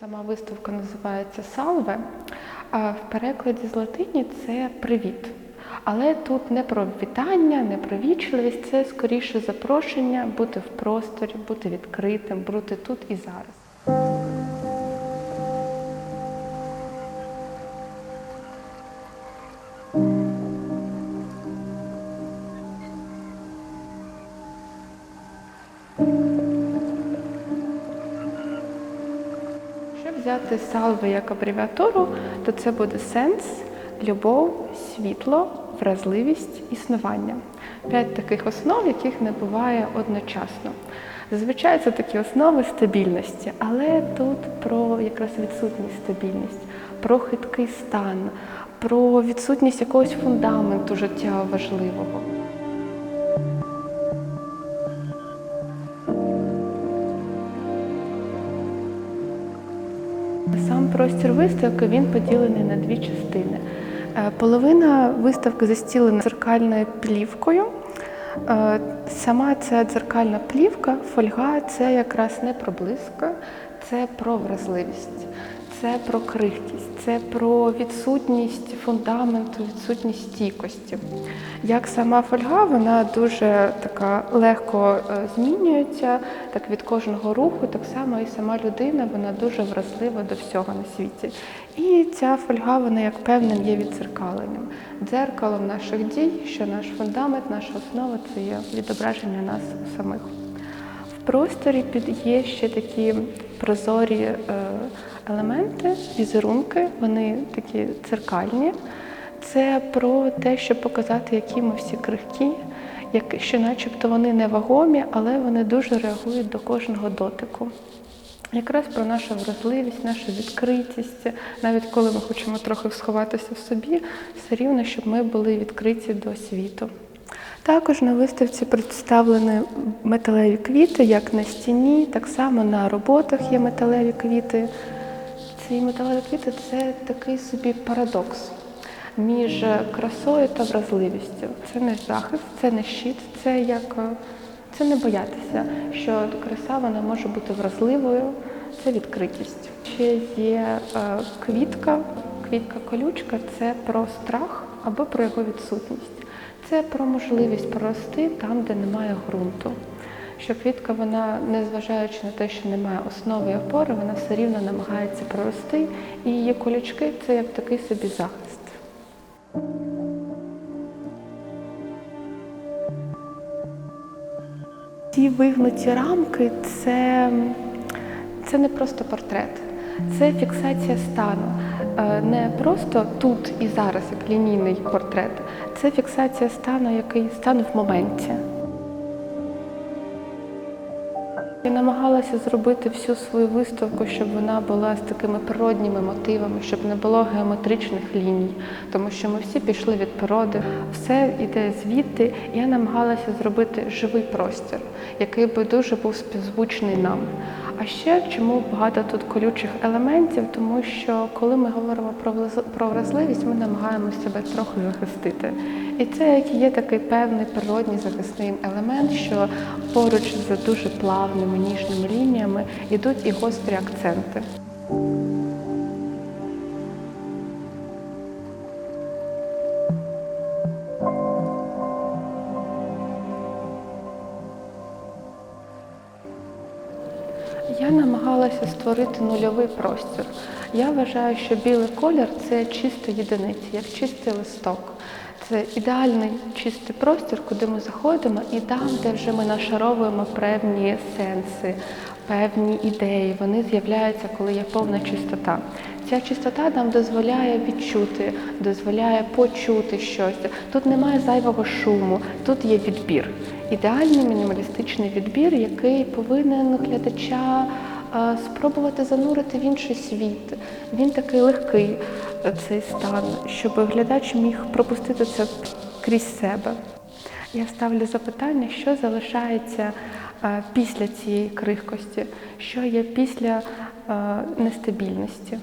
Сама виставка називається Салве, а в перекладі з латині це привіт. Але тут не про вітання, не про вічливість, це скоріше запрошення бути в просторі, бути відкритим, бути тут і зараз. Якщо взяти салви як абревіатуру, то це буде сенс, любов, світло, вразливість, існування. П'ять таких основ, яких не буває одночасно. Зазвичай це такі основи стабільності, але тут про якраз відсутність стабільність, про хиткий стан, про відсутність якогось фундаменту життя важливого. Простір виставки він поділений на дві частини. Е, Половина виставки застілена дзеркальною плівкою. Е, Сама ця дзеркальна плівка, фольга це якраз не про блиск, це про вразливість, це про крихкість, це про відсутність фундаменту, відсутність стійкості. Як сама фольга, вона дуже така легко е, змінюється, так від кожного руху, так само і сама людина, вона дуже вразлива до всього на світі. І ця фольга, вона як певним є відзеркаленням, дзеркалом наших дій, що наш фундамент, наша основа це є відображення нас самих. Просторі є ще такі прозорі е, елементи, візерунки, вони такі дзеркальні. Це про те, щоб показати, які ми всі крихкі, як, що начебто вони невагомі, але вони дуже реагують до кожного дотику. Якраз про нашу вразливість, нашу відкритість, навіть коли ми хочемо трохи сховатися в собі, все рівно, щоб ми були відкриті до світу. Також на виставці представлені металеві квіти, як на стіні, так само на роботах є металеві квіти. Ці металеві квіти це такий собі парадокс між красою та вразливістю. Це не захист, це не щит, це як це не боятися, що краса вона може бути вразливою, це відкритість. Ще є е, квітка, квітка-колючка це про страх або про його відсутність. Це про можливість прорости там, де немає ґрунту. Що квітка, вона, незважаючи на те, що немає основи і опори, вона все рівно намагається прорости, і її колючки це як такий собі захист. Ці вигнуті рамки це, це не просто портрет, це фіксація стану. Е, Не просто тут і зараз, як лінійний портрет, це фіксація стану, який стан в моменті. Я намагалася зробити всю свою виставку, щоб вона була з такими природніми мотивами, щоб не було геометричних ліній, тому що ми всі пішли від природи, все йде звідти. Я намагалася зробити живий простір, який би дуже був співзвучний нам. А ще чому багато тут колючих елементів, тому що коли ми говоримо про вразливість, ми намагаємося себе трохи захистити. І це є такий певний природній захисний елемент, що поруч з дуже плавними ніжними лініями йдуть і гострі акценти. Я намагалася створити нульовий простір. Я вважаю, що білий колір це чисто єдиниця, як чистий листок. Це ідеальний чистий простір, куди ми заходимо, і там, де вже ми нашаровуємо певні сенси, певні ідеї. Вони з'являються, коли є повна чистота. Ця чистота нам дозволяє відчути, дозволяє почути щось. Тут немає зайвого шуму, тут є відбір. Ідеальний мінімалістичний відбір, який повинен глядача спробувати занурити в інший світ. Він такий легкий, е, цей стан, щоб глядач міг пропустити це крізь себе. Я ставлю запитання, що залишається е, після цієї крихкості, що є після е, нестабільності.